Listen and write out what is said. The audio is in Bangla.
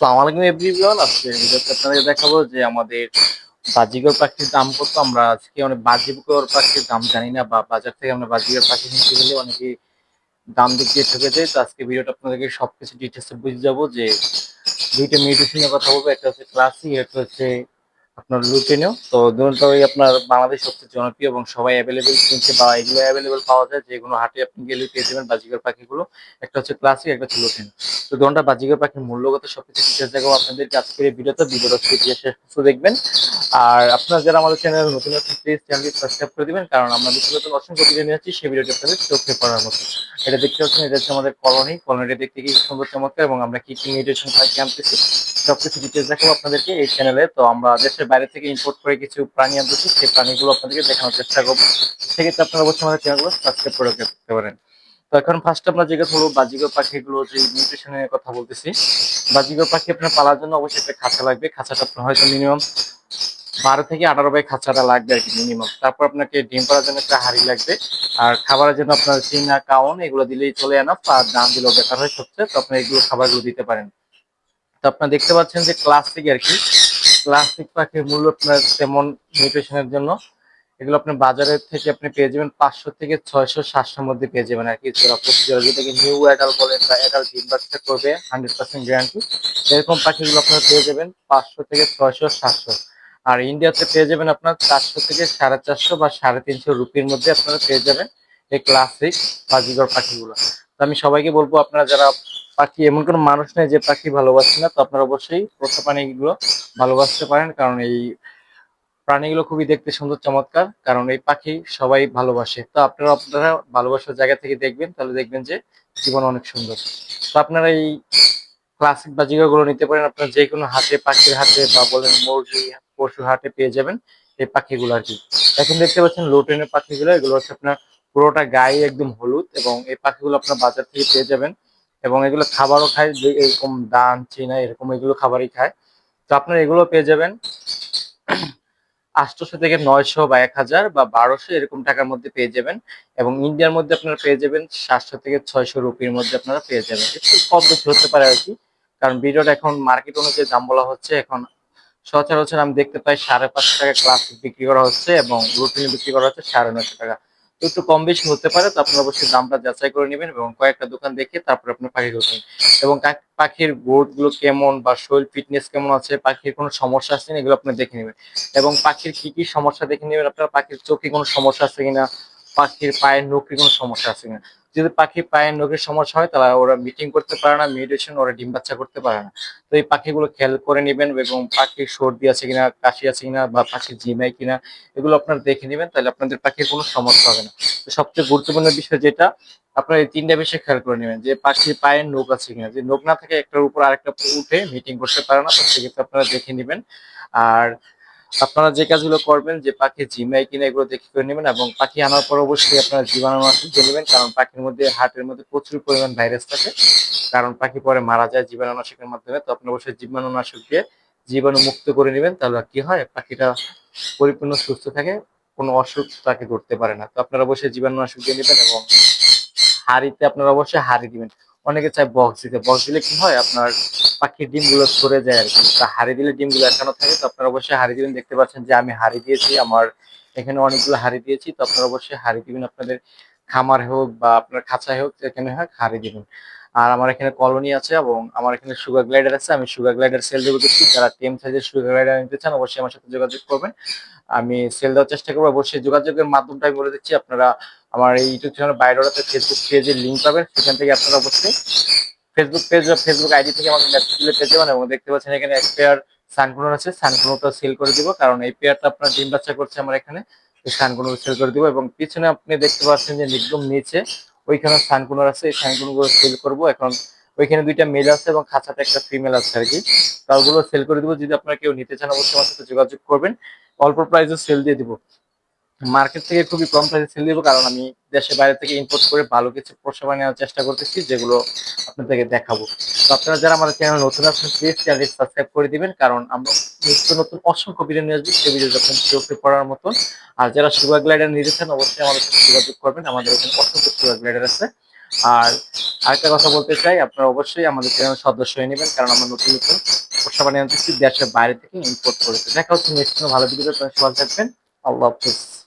আসসালামু আলাইকুম এভরিওয়ান আজকে ভিডিওতে আপনাদের দেখাবো যে আমাদের বাজিগর পাখির দাম কত। আমরা আজকে অনেক বাজিগর পাখির দাম জানি না, বা বাজার থেকে আমরা বাজিগর পাখি কিনতে গেলে অনেকে দাম দিক দিয়ে ঠকে যায়। তো আজকে ভিডিওটা আপনাদেরকে সবকিছু ডিটেলসে বুঝে যাব যে দুইটা মিউটেশনের কথা বলব। একটা হচ্ছে ক্লাসিক একটা হচ্ছে আপনার লুটেনেও তো দুটোই আপনার বাংলাদেশ সবচেয়ে জনপ্রিয় এবং সবাই অ্যাভেলেবেল কিনছে বা এগুলো অ্যাভেলেবেল পাওয়া যায়। যে কোনো হাটে আপনি গেলে পেয়ে যাবেন বাজিগর পাখিগুলো। একটা হচ্ছে ক্লাসিক একটা হচ্ছে লুটেন তো দুটা বাজিগর পাখির মূল্যগত সবকিছু ডিটেলস দেখাবো আপনাদেরকে আজকের এই ভিডিওতে, ভিডিওটা শেষ দেখবেন। আর আপনারা যারা আমাদের চ্যানেল নতুন নতুন প্লিজ চ্যানেলটি সাবস্ক্রাইব করে দিবেন, কারণ আমরা নতুন অসংখ্য ভিডিও নিয়ে আসছি, সেই ভিডিওটি আপনাদের চোখে পড়ার মতো। এটা দেখতে পাচ্ছেন এটা হচ্ছে আমাদের কলোনি কলোনিটা দেখতে কি সুন্দর, চমৎকার, এবং আমরা কি কি মিউটেশন পাখি আনতেছি, সবকিছু ডিটেলস দেখাবো আপনাদেরকে এই চ্যানেলে তো আমরা দেশের বাইরে থেকে ইম্পোর্ট করে কিছু প্রাণী আনতেছি, সেই প্রাণীগুলো আপনাদেরকে দেখানোর চেষ্টা করব। সেক্ষেত্রে আপনারা অবশ্যই আমাদের চ্যানেলগুলো সাবস্ক্রাইব করে রাখতে পারেন। তো এখন ফার্স্ট আমরা জিজ্ঞেস করব বাজিগর পাখিগুলো যে নিউট্রিশনের কথা বলতেছি। বাজিগর পাখি আপনার পালার জন্য অবশ্যই একটা খাঁচা লাগবে। খাঁচাটা আপনার হয়তো মিনিমাম বারো থেকে আঠারো বাই খাঁচাটা লাগবে আর কি মিনিমাম তারপর আপনাকে ডিম পাড়ার জন্য একটা হাড়ি লাগবে। আর খাবারের জন্য আপনার চিনা কাউন এগুলো দিলেই চলে আনাফ আর দাম দিলেও বেকার হয় সবচেয়ে তো আপনি এগুলো খাবারগুলো দিতে পারেন। তো আপনারা দেখতে পাচ্ছেন যে ক্লাসিক আর কি। ক্লাসিক পাখির মূল্য আপনার তেমন নিউট্রিশনের জন্য এগুলো আপনি বাজারের থেকে আপনি পেয়ে যাবেন পাঁচশো থেকে ছয়শো, সাতশোর মধ্যে পেয়ে যাবেন আর কি। জোড়া নিউ অ্যাডাল বলেন বা অ্যাডাল ডিম করবে হান্ড্রেড পার্সেন্ট গ্যারান্টি এরকম পাখিগুলো আপনারা পেয়ে যাবেন পাঁচশো থেকে ছয়শো, সাতশো। আর ইন্ডিয়াতে পেয়ে যাবেন আপনার চারশো থেকে সাড়ে চারশো বা সাড়ে তিনশো রুপির মধ্যে আপনারা পেয়ে যাবেন এই ক্লাসিক বাজিগর পাখিগুলো। তো আমি সবাইকে বলব, আপনারা যারা পাখি, এমন কোনো মানুষ নেই যে পাখি ভালোবাসে না, তো আপনারা অবশ্যই পোষা প্রাণীগুলো ভালোবাসতে পারেন, কারণ এই প্রাণীগুলো খুবই দেখতে সুন্দর, চমৎকার, কারণ এই পাখি সবাই ভালোবাসে। তো আপনারা আপনারা ভালোবাসার জায়গা থেকে দেখবেন, তাহলে দেখবেন যে জীবন অনেক সুন্দর। তো আপনারা এই ক্লাসিক বাজিগরগুলো নিতে পারেন, আপনার যে কোনো হাটে পাখির হাটে বা বলেন মুরগি, পশু হাটে পেয়ে যাবেন এই পাখিগুলো আর কি। এখন দেখতে পাচ্ছেন লো ট্রেনের পাখিগুলো, এগুলো হচ্ছে আপনার পুরোটা গায়ে একদম হলুদ এবং এই পাখিগুলো আপনার বাজার থেকে পেয়ে যাবেন এবং এগুলো খাবারও খায় এরকম দান, চিনা এরকম এগুলো খাবারই খায়। তো আপনারা এগুলো পেয়ে যাবেন। আটশোশো থেকে নয়শো বা এক হাজার বা বারোশো এরকম টাকার মধ্যে পেয়ে যাবেন এবং ইন্ডিয়ার মধ্যে আপনারা পেয়ে যাবেন সাতশো থেকে ছয়শো রুপির মধ্যে আপনারা পেয়ে যাবেন। একটু কম বেশি হতে পারে আর কি, কারণ ভিডিওটা এখন মার্কেট অনুযায়ী দাম বলা হচ্ছে, এখন সচরাচর আমি দেখতে পাই সাড়ে পাঁচশো টাকা ক্লাস বিক্রি করা হচ্ছে এবং রুটিন বিক্রি করা হচ্ছে সাড়ে নয়শো টাকা। একটু কম বেশি হতে পারে, তো আপনারা অবশ্যই দামটা যাচাই করে নেবেন এবং কয়েকটা দোকান দেখে তারপরে আপনি পাখি করবেন এবং পাখির গোটগুলো কেমন বা শরীর ফিটনেস কেমন আছে, পাখির কোনো সমস্যা আছে এগুলো আপনি দেখে নেবেন। এবং পাখির কি কি সমস্যা দেখে নেবেন, আপনার পাখির চোখে কোনো সমস্যা আছে কিনা পাখির পায়ের নখে কোনো সমস্যা আছে কিনা? যদি পাখি পায়ের নখের সমস্যা হয়, তাহলে ওরা মিটিং করতে পারে না মেডিটেশন ওরা ডিম বাচ্চা করতে পারে না। তো এই পাখিগুলো খেয়াল করে নেবেন এবং পাখির সর্দি আছে কিনা, কাশি আছে কিনা বা পাখির জিমাই কিনা, এগুলো আপনারা দেখে নেবেন, তাহলে আপনাদের পাখির কোনো সমস্যা হবে না। তো সবচেয়ে গুরুত্বপূর্ণ বিষয় যেটা, আপনার এই তিনটা বিষয় খেয়াল করে নেবেন, যে পাখির পায়ের নখ আছে কিনা। যে নখ না থাকে, একটার উপর আরেকটা উঠে মিটিং করতে পারে না, তো সেক্ষেত্রে আপনারা দেখে নেবেন। আর আপনারা যে কাজগুলো করবেন, যে পাখি জিমাই কিনা এগুলো দেখে করে নেবেন এবং পাখি আনার পর অবশ্যই আপনারা জীবাণুনাশক দিয়ে নেবেন, কারণ পাখির মধ্যে, হার্টের মধ্যে প্রচুর পরিমাণ ভাইরাস থাকে। কারণ পাখি পরে মারা যায় জীবাণুনাশকের মাধ্যমে, তো আপনারা অবশ্যই জীবাণুনাশক দিয়ে জীবাণু মুক্ত করে নেবেন, তাহলে কি হয়? পাখিটা পরিপূর্ণ সুস্থ থাকে, কোনো অসুখ তাকে ধরতে পারে না। তো আপনারা অবশ্যই জীবাণুনাশক দিয়ে নেবেন এবং হাড়িতে আপনারা অবশ্যই হাড়ি দিবেন। অনেকে চায় বক্স দিতে। বক্স দিলে কি হয়? আপনার পাখির ডিমগুলো সরে যায় আর কি। তা হাড়ি দিলে ডিমগুলো এখানে থাকে। তো আপনারা অবশ্যই হাড়ি দিবেন। দেখতে পাচ্ছেন যে আমি হাড়ি দিয়েছি। আমার এখানে অনেকগুলো হাড়ি দিয়েছি। তো আপনারা অবশ্যই হাড়ি দিবেন। আপনাদের খামার হোক বা আপনার খাঁচায় হোক এখানে হোক হাড়ি দিবেন। আর আমার এখানে কলোনি আছে এবং আমার এখানে সুগার গ্লাইডার আছে, আমি সুগার গ্লাইডার সেল দেবো করছি যারা টেম সাইজের সুগার গ্লাইডার নিতে চান, অবশ্যই আমার সাথে যোগাযোগ করবেন। আমি সেল দেওয়ার চেষ্টা করব অবশ্যই যোগাযোগের মাধ্যমটা আমি বলে দিচ্ছি, আপনারা আমার এই ইউটিউব চ্যানেল বায়োডাটাতে ফেসবুক পেজের লিঙ্ক পাবেন। সেখান থেকে আপনারা অবশ্যই ফেসবুক পেজ ফেসবুক আইডি থেকে মেসেজ দিলে পেয়ে যাবেন এবং দেখতে পাচ্ছেন এখানে এক পেয়ার সানকুনোর আছে। সানকুনোটা সেল করে দিব, কারণ এই পেয়ারটা আপনার ডিম বাচ্চা করছে আমার এখানে। সানকুনো সেল করে দিব এবং পিছনে আপনি দেখতে পাচ্ছেন যে একদম নিচে ওইখানে সানকুনোর আছে, এই সানকুনোগুলো সেল করব। এখন ওইখানে দুইটা মেল আছে এবং খাঁচাতে একটা ফিমেল আছে আর কি। তো ওগুলো সেল করে দিব। যদি আপনারা কেউ নিতে চান, অবশ্যই আমার সাথে যোগাযোগ করবেন। অল্প প্রাইসে সেল দিয়ে দিব। মার্কেট থেকে খুবই কম প্রাইসে সেল দিব কারণ আমি দেশের বাইরে থেকে ইম্পোর্ট করে ভালো কিছু প্রসেবা নেওয়ার চেষ্টা করতেছি, যেগুলো আপনাদেরকে দেখাবো। তো আপনারা যারা আমাদের চ্যানেল নতুন আছেন প্লিজ চ্যানেলটি সাবস্ক্রাইব করে দিবেন, কারণ আমরা নিত্য নতুন অসংখ্য ভিডিও নিয়ে আসব, সেই ভিডিও যখন চোখে পড়ার মতন। আর যারা সুগার গ্লাইডার নিতে চান, অবশ্যই আমাদের সাথে যোগাযোগ করবেন, আমাদের এখানে অসংখ্য সুগার গ্লাইডার আছে। আর আরেকটা কথা বলতে চাই, আপনারা অবশ্যই আমাদের চ্যানেল সদস্য হয়ে নেবেন, কারণ আমরা নতুন নতুন পোষা বানিয়ে আনতেছি দেশের বাইরে থেকে ইম্পোর্ট করেছি দেখা হচ্ছে কোনো ভালো ভিডিওতে সবাই থাকবেন। আল্লাহ হাফিজ।